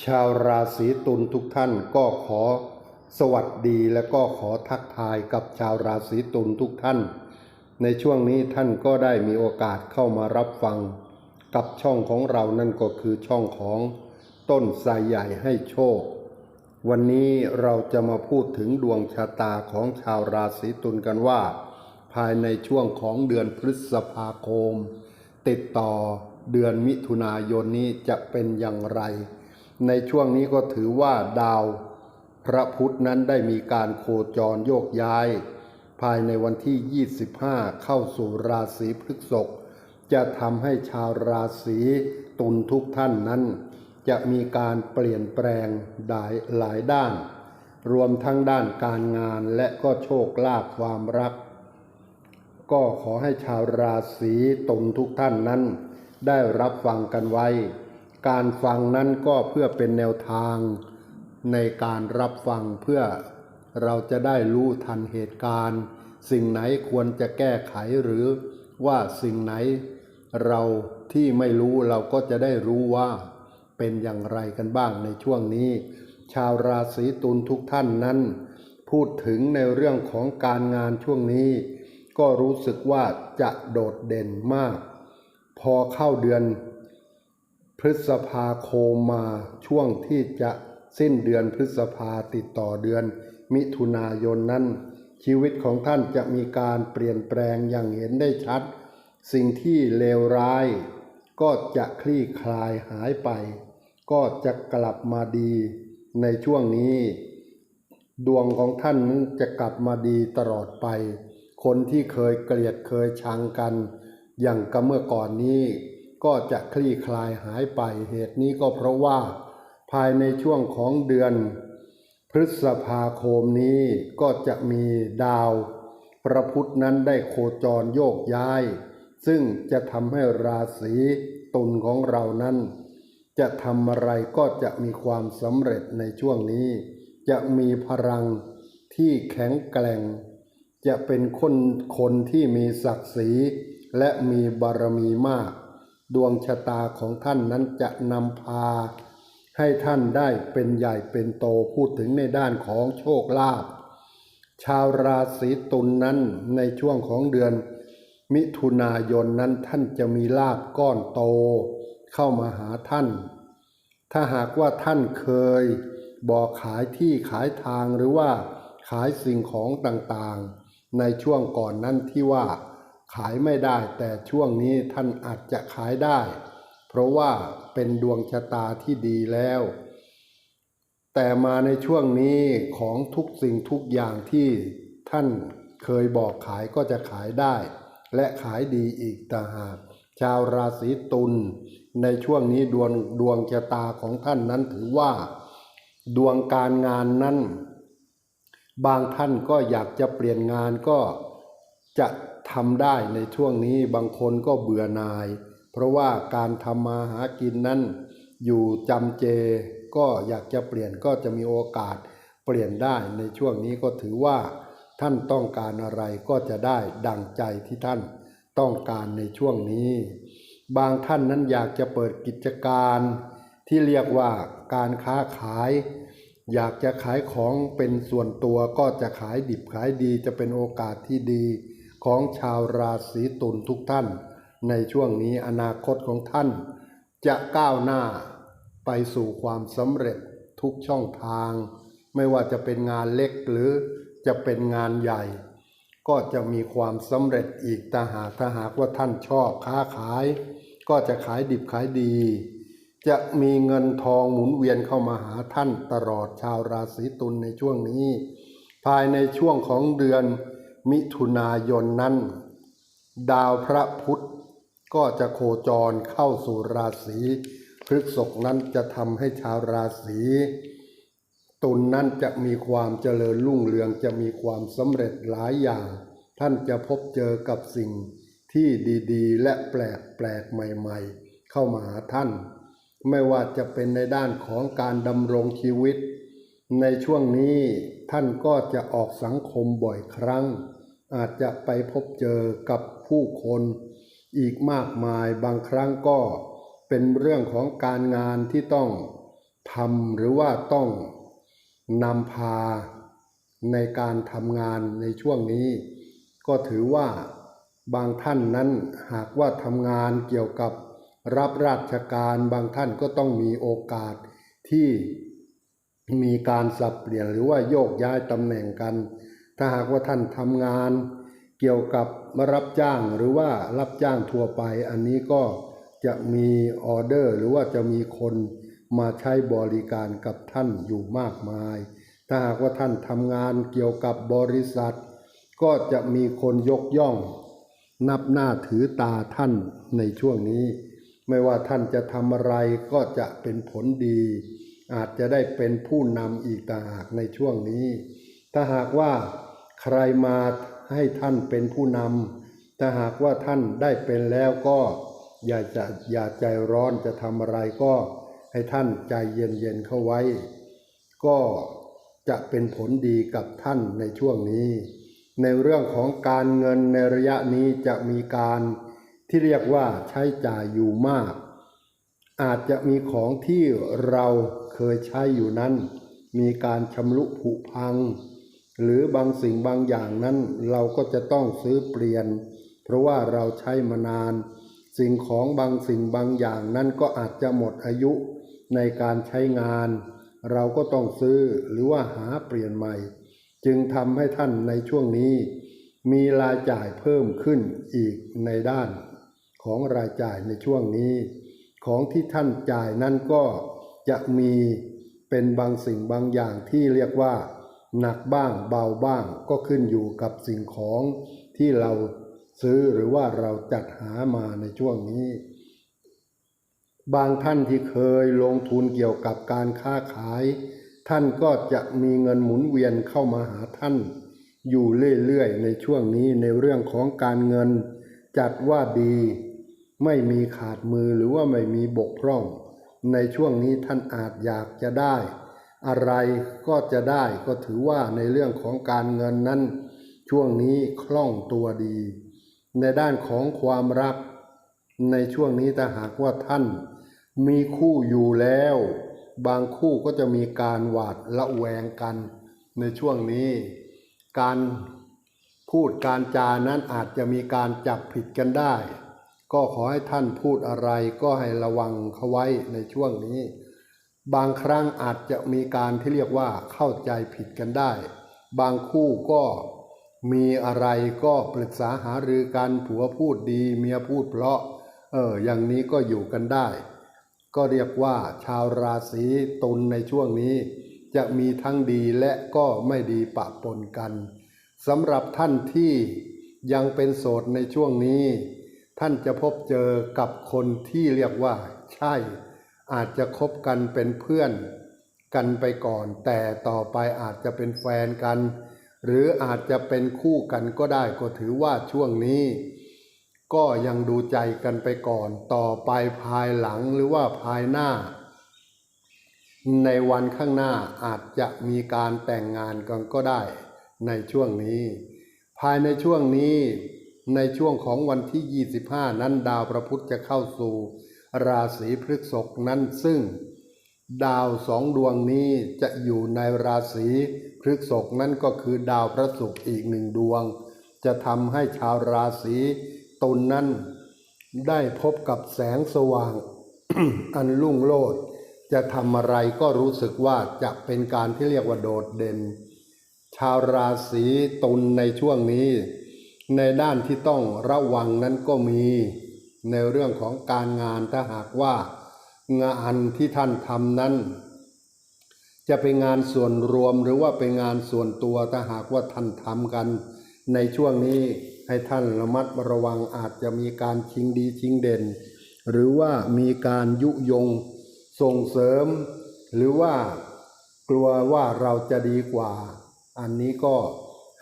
ชาวราศีตุลทุกท่านก็ขอสวัสดีและก็ขอทักทายกับชาวราศีตุลทุกท่าน ในช่วงนี้ท่านก็ได้มีโอกาสเข้ามารับฟัง กับช่องของเรานั่นก็คือช่องของต้นไทรใหญ่ให้โชค วันนี้เราจะมาพูดถึงดวงชะตาของชาวราศีตุลกันว่า ภายในช่วงของเดือนพฤษภาคม ติดต่อเดือนมิถุนายนนี้จะเป็นอย่างไร ในช่วงนี้ก็ถือว่าดาว พระพุธนั้นได้มีการโคจรโยกย้าย ภายในวันที่ 25 เข้าสู่ราศีพฤษภจะทำให้ชาวราศีตุลทุกท่านนั้น จะมีการเปลี่ยนแปลงหลายหลายด้าน รวมทั้งด้านการงานและก็โชคลาภความรัก ก็ขอให้ชาวราศีตุลทุกท่านนั้น ได้รับฟังกันไว้ การฟังนั้นก็เพื่อเป็นแนวทางในการรับฟังเพื่อเราจะได้รู้ทันเหตุการณ์ สิ่งไหนควรจะแก้ไขหรือว่าสิ่งไหน เราที่ไม่รู้เราก็จะได้รู้ว่าเป็นอย่างไรกันบ้างในช่วงนี้ ชาวราศีตุลทุกท่านนั้น พูดถึงในเรื่องของการงานช่วงนี้ ก็รู้สึกว่าจะโดดเด่นมาก พอเข้าเดือน พฤษภาคมมาช่วงที่จะสิ้นเดือนพฤษภาติดต่อเดือน มิถุนายนนั้น ชีวิตของท่านจะมีการเปลี่ยนแปลงอย่างเห็นได้ชัด สิ่งที่เลวร้าย ก็จะคลี่คลายหายไป ก็จะกลับมาดีในช่วงนี้ ดวงของท่านนั้นจะกลับมาดีตลอดไป คนที่เคยเกลียดเคยชังกัน อย่างกับเมื่อก่อนนี้ ก็จะคลี่คลายหายไปเหตุนี้ก็เพราะว่า ภายในช่วงของเดือน พฤษภาคมนี้ก็จะมีดาว พระพุธนั้นได้โคจรโยกย้าย ซึ่งจะทำให้ราศีตุลของเรานั้น จะทำอะไรก็จะมีความสำเร็จในช่วงนี้ จะมีพลังที่แข็งแกร่ง จะเป็นคนคนที่มีศักดิ์ศรีและมีบารมีมาก ดวงชะตาของท่านนั้นจะนำพา ให้ท่านได้เป็นใหญ่เป็นโตพูดถึงในด้านของโชคลาภชาวราศีตุลนนั้นในช่วงของเดือน มิถุนายนนั้นท่านจะมีลาบก้อนโต เข้ามาหาท่าน ถ้าหากว่าท่านเคย บอกขายที่ขายทางหรือว่าขายสิ่งของต่างๆ ในช่วงก่อนนั้นที่ว่า ขายไม่ได้ แต่ช่วงนี้ท่านอาจจะขายได้ เพราะว่าเป็นดวงชะตาที่ดีแล้ว แต่มาในช่วงนี้ของทุกสิ่งทุกอย่างที่ท่านเคยบอกขายก็จะขายได้ และขายดีอีกต่างหากชาวราศีตุลในช่วงนี้ดวงดวงชะตาของท่านนั้นถือว่า ดวงการงานนั้น บางท่านก็อยากจะเปลี่ยนงานก็จะ ทำได้ในช่วงนี้บางคนก็เบื่อหน่าย เพราะว่าการทำมาหากินนั้น อยู่จำเจก็อยากจะเปลี่ยนก็จะมีโอกาสเปลี่ยนได้ในช่วงนี้ก็ถือว่า ท่านต้องการอะไรก็จะได้ดังใจที่ท่านต้องการในช่วงนี้ บางท่านนั้นอยากจะเปิดกิจการ ที่เรียกว่าการค้าขาย อยากจะขายของเป็นส่วนตัวก็จะขายดิบขายดีจะเป็นโอกาสที่ดี ของชาวราศีตุลทุกท่าน ในช่วงนี้อนาคตของท่าน จะก้าวหน้าไปสู่ความสำเร็จทุกช่องทาง ไม่ว่าจะเป็นงานเล็กหรือจะเป็นงานใหญ่ ก็จะมีความสำเร็จอีกถ้าหากถ้าหากว่าท่านชอบค้าขาย ก็จะขายดิบขายดี จะมีเงินทองหมุนเวียนเข้ามาหาท่านตลอดชาวราศีตุลในช่วงนี้ ภายในช่วงของเดือน มิถุนายนนั้น ดาวพระพุธก็จะโคจรเข้าสู่ราศีพฤษภนั้นจะทำให้ชาวราศีตุลนั้นจะมีความเจริญรุ่งเรืองจะมีความสำเร็จหลายอย่าง ท่านจะพบเจอกับสิ่งที่ดีๆ และแปลกแปลกๆใหม่ๆ เข้ามาหาท่าน ไม่ว่าจะเป็นในด้านของการดำรงชีวิต ในช่วงนี้ ท่านก็จะออกสังคมบ่อยครั้ง อาจจะไปพบเจอกับผู้คน อีกมากมายบางครั้งก็เป็นเรื่องของการงานที่ต้องทำหรือว่าต้องนำพาในการทำงานในช่วงนี้ ก็ถือว่าบางท่านนั้นหากว่าทำงานเกี่ยวกับรับราชการบางท่านก็ต้องมีโอกาสที่ มีการสับเปลี่ยนหรือว่าโยกย้ายตำแหน่งกัน ถ้าหากว่าท่านทำงาน เกี่ยวกับมารับจ้างหรือว่ารับจ้างทั่วไป อันนี้ก็จะมีออเดอร์หรือว่าจะมีคนมาใช้บริการกับท่านอยู่มากมาย ถ้าหากว่าท่านทำงานเกี่ยวกับบริษัท ก็จะมีคนยกย่อง นับหน้าถือตาท่านในช่วงนี้ ไม่ว่าท่านจะทำอะไรก็จะเป็นผลดี อาจจะได้เป็นผู้นำอีกต่างหากในช่วงนี้ ถ้าหากว่าใครมาให้ท่านเป็นผู้นำถ้าหากว่าท่านได้เป็นแล้วก็อย่าจะอย่าใจร้อนจะทำอะไรก็ให้ท่านใจเย็นๆเข้าไว้ ก็จะเป็นผลดีกับท่านในช่วงนี้ ในเรื่องของการเงินในระยะนี้จะมีการที่เรียกว่าใช้จ่ายอยู่มาก อาจจะมีของที่เราเคยใช้อยู่นั้น มีการชำรุผุพัง หรือบางสิ่งบางอย่างนั้น เราก็จะต้องซื้อเปลี่ยน เพราะว่าเราใช้มานาน สิ่งของบางสิ่งบางอย่างนั้นก็อาจจะหมดอายุในการใช้งาน เราก็ต้องซื้อหรือว่าหาเปลี่ยนใหม่ จึงทำให้ท่านในช่วงนี้ มีรายจ่ายเพิ่มขึ้นอีกในด้านของรายจ่ายในช่วงนี้ ของที่ท่านจ่ายนั้นก็จะมีเป็นบางสิ่งบางอย่างที่เรียกว่า หนักบ้างเบาบ้างก็ขึ้นอยู่กับสิ่งของที่เราซื้อหรือว่าเราจัดหามาในช่วงนี้ บางท่านที่เคยลงทุนเกี่ยวกับการค้าขาย ท่านก็จะมีเงินหมุนเวียนเข้ามาหาท่าน อยู่เรื่อยๆในช่วงนี้ในเรื่องของการเงิน จัดว่าดี ไม่มีขาดมือหรือว่าไม่มีบกพร่อง ในช่วงนี้ท่านอาจอยากจะได้ อะไรก็จะได้ก็ถือว่าในเรื่องของการเงินนั้น ช่วงนี้คล่องตัวดี ในด้านของความรัก ในช่วงนี้ถ้าหากว่าท่าน มีคู่อยู่แล้ว บางคู่ก็จะมีการหวาดละแวงกัน ในช่วงนี้ การพูดการจานั้นอาจจะมีการจับผิดกันได้ ก็ขอให้ท่านพูดอะไรก็ให้ระวังเขาไว้ในช่วงนี้ บางครั้งอาจจะมีการที่เรียกว่าเข้าใจผิดกันได้ บางคู่ก็มีอะไรก็ปรึกษาหารือกันผัวพูดดีเมียพูดเพราะ เออ อย่างนี้ก็อยู่กันได้ ก็เรียกว่าชาวราศีตุลในช่วงนี้ จะมีทั้งดีและก็ไม่ดีปะปนกันสำหรับท่านที่ยังเป็นโสดในช่วงนี้ ท่านจะพบเจอกับคนที่เรียกว่าใช่ อาจจะคบกันเป็นเพื่อนกันไปก่อน แต่ต่อไปอาจจะเป็นแฟนกัน หรืออาจจะเป็นคู่กันก็ได้ก็ถือว่าช่วงนี้ ก็ยังดูใจกันไปก่อน ต่อไปภายหลังหรือว่าภายหน้า ในวันข้างหน้าอาจจะมีการแต่งงานกันก็ได้ในช่วงนี้ ภายในช่วงนี้ ในช่วงของวันที่ 25 นั้นดาวพระพุธจะเข้าสู่ ราศีพฤษภนั้นซึ่ง ดาวสองดวงนี้จะอยู่ในราศีพฤษภนั่นก็คือดาวพระศุกร์อีกหนึ่งดวง จะทำให้ชาวราศีตุลนนั้น ได้พบกับแสงสว่าง อันรุ่งโรจน์จะทำอะไรก็รู้สึกว่าจะเป็นการที่เรียกว่าโดดเด่น ชาวราศีตุลในช่วงนี้ ในด้านที่ต้องระวังนั้นก็มีในเรื่องของการงานถ้าหากว่างานที่ท่านทำนั้น จะเป็นงานส่วนรวมหรือว่าเป็นงานส่วนตัวถ้าหากว่าท่านทำกัน ในช่วงนี้ให้ท่านระมัดระวังอาจจะมีการชิงดีชิงเด่น หรือว่ามีการยุยงส่งเสริม หรือว่ากลัวว่าเราจะดีกว่า อันนี้ก็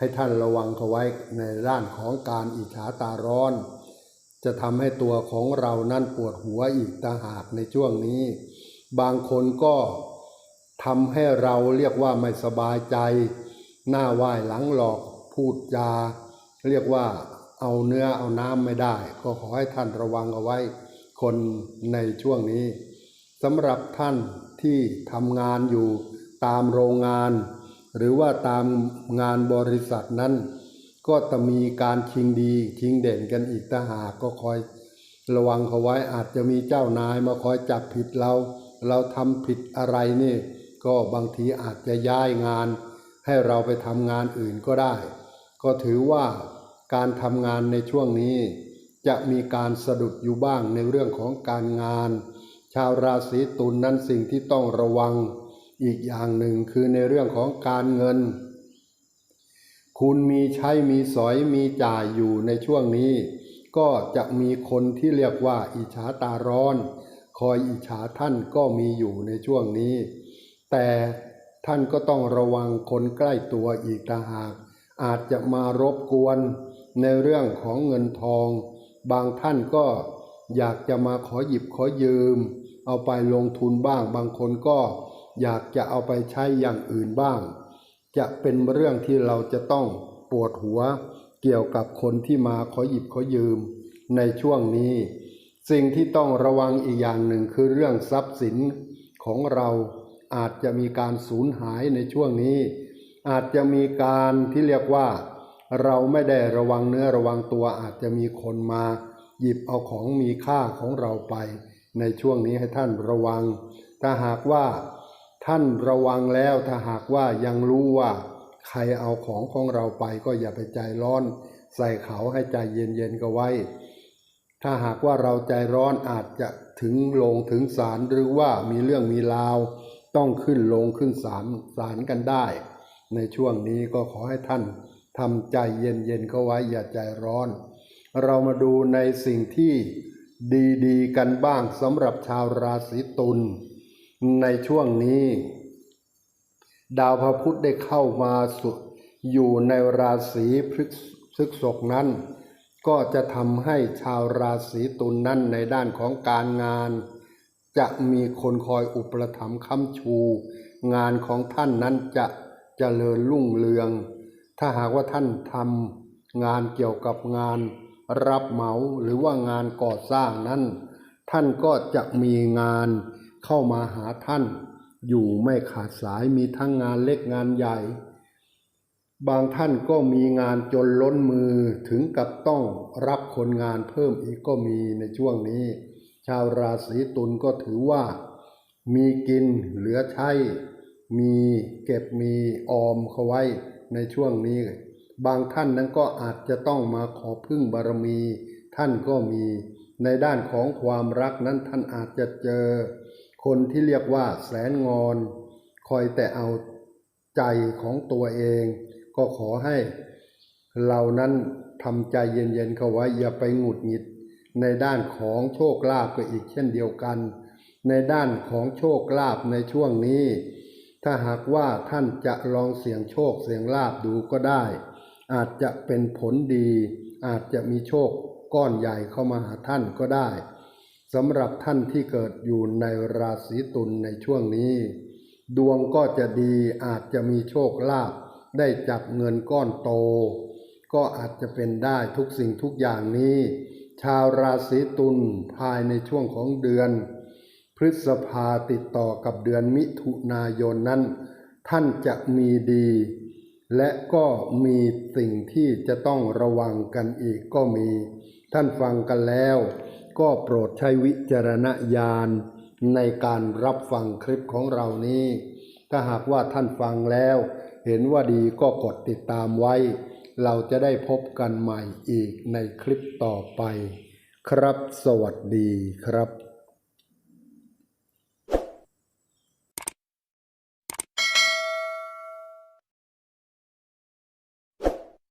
ให้ท่านระวังเขาไว้ในด้านของการอิจฉาตาร้อน จะทำให้ตัวของเรานั่นปวดหัวอีกต่างหากในช่วงนี้ บางคนก็ทำให้เราเรียกว่าไม่สบายใจ หน้าไหว้หลังหลอกพูดจา เรียกว่าเอาเนื้อเอาน้ำไม่ได้ ก็ขอให้ท่านระวังเอาไว้ คนในช่วงนี้สำหรับท่านที่ทำงานอยู่ตามโรงงาน หรือว่าตามงานบริษัทนั้น ก็จะมีการชิงดีชิงเด่นกันอีกต่างหากก็คอยระวังเขาไว้อาจจะมีเจ้านายมาคอยจับผิดเรา เราทำผิดอะไรนี่ ก็บางทีอาจจะย้ายงาน ให้เราไปทำงานอื่นก็ได้ ก็ถือว่าการทำงานในช่วงนี้ จะมีการสะดุดอยู่บ้างในเรื่องของการงาน ชาวราศีตุลนนั้นสิ่งที่ต้องระวัง อีกอย่างหนึ่งคือในเรื่องของการเงิน คุณมีใช้มีสอยมีจ่ายอยู่ในช่วงนี้ ก็จะมีคนที่เรียกว่าอิจฉาตาร้อน คอยอิจฉาท่านก็มีอยู่ในช่วงนี้ แต่ท่านก็ต้องระวังคนใกล้ตัวอีกต่างหาก อาจจะมารบกวนในเรื่องของเงินทอง บางท่านก็อยากจะมาขอหยิบขอยืม เอาไปลงทุนบ้างบางคนก็ อยากจะเอาไปใช้อย่างอื่นบ้าง จะเป็นเรื่องที่เราจะต้องปวดหัว เกี่ยวกับคนที่มาขอหยิบขอยืม ในช่วงนี้ สิ่งที่ต้องระวังอีกอย่างหนึ่งคือเรื่องทรัพย์สินของเราอาจจะมีการสูญหายในช่วงนี้ อาจจะมีการที่เรียกว่า เราไม่ได้ระวังเนื้อระวังตัวอาจจะมีคนมา หยิบเอาของมีค่าของเราไป ในช่วงนี้ให้ท่านระวังถ้าหากว่า ท่านระวังแล้วถ้าหากว่ายังรู้ว่าใครเอาของของเราไปก็อย่าไปใจร้อน ใส่เขาให้ใจเย็นๆก็ไว้ ถ้าหากว่าเราใจร้อนอาจจะถึงลงถึงศาลหรือว่ามีเรื่องมีราว ต้องขึ้นลงขึ้นศาลศาลกันได้ ในช่วงนี้ก็ขอให้ท่านทำใจเย็นๆเข้าไว้อย่าใจร้อน เรามาดูในสิ่งที่ดีๆ กันบ้างสำหรับชาวราศีตุล ในช่วงนี้ ดาวพระพุธได้เข้ามาสุดอยู่ในราศีพฤษภกนั้น ก็จะทำให้ชาวราศีตุลนนั้นในด้านของการงาน จะมีคนคอยอุปถัมภ์ค้ำชู งานของท่านนั้นจะเจริญรุ่งเรือง ถ้าหากว่าท่านทำงานเกี่ยวกับงาน รับเหมาหรือว่างานก่อสร้างนั้น ท่านก็จะมีงาน เข้ามาหาท่าน อยู่ไม่ขาดสายมีทั้งงานเล็กงานใหญ่ บางท่านก็มีงานจนล้นมือถึงกับต้องรับคนงานเพิ่มอีกก็มีในช่วงนี้ ชาวราศีตุลก็ถือว่า มีกินเหลือใช้ มีเก็บมีออมเขาไว้ในช่วงนี้ บางท่านนั้นก็อาจจะต้องมาขอพึ่งบารมี ท่านก็มีในด้านของความรักนั้นท่านอาจจะเจอ คนที่เรียกว่าแสนงอน คอยแต่เอาใจของตัวเอง ก็ขอให้เรานั้นทำใจเย็นๆเขาไว้อย่าไปหงุดหงิด ในด้านของโชคลาภก็อีกเช่นเดียวกัน ในด้านของโชคลาภในช่วงนี้ ถ้าหากว่าท่านจะลองเสี่ยงโชคเสี่ยงลาภดูก็ได้ อาจจะเป็นผลดี อาจจะมีโชคก้อนใหญ่เข้ามาหาท่านก็ได้ สำหรับท่านที่เกิดอยู่ในราศีตุลในช่วงนี้ ดวงก็จะดีอาจจะมีโชคลาภได้จับเงินก้อนโต ก็อาจจะเป็นได้ทุกสิ่งทุกอย่างนี้ ชาวราศีตุลภายในช่วงของเดือน พฤษภาติดต่อกับเดือนมิถุนายนนั้น ท่านจะมีดี และก็มีสิ่งที่จะต้องระวังกันอีกก็มี ท่านฟังกันแล้ว ก็โปรดใช้วิจารณญาณในการรับฟังคลิปของเรานี้ ถ้าหากว่าท่านฟังแล้ว เห็นว่าดีก็กดติดตามไว้ เราจะได้พบกันใหม่อีกในคลิปต่อไป ครับสวัสดีครับ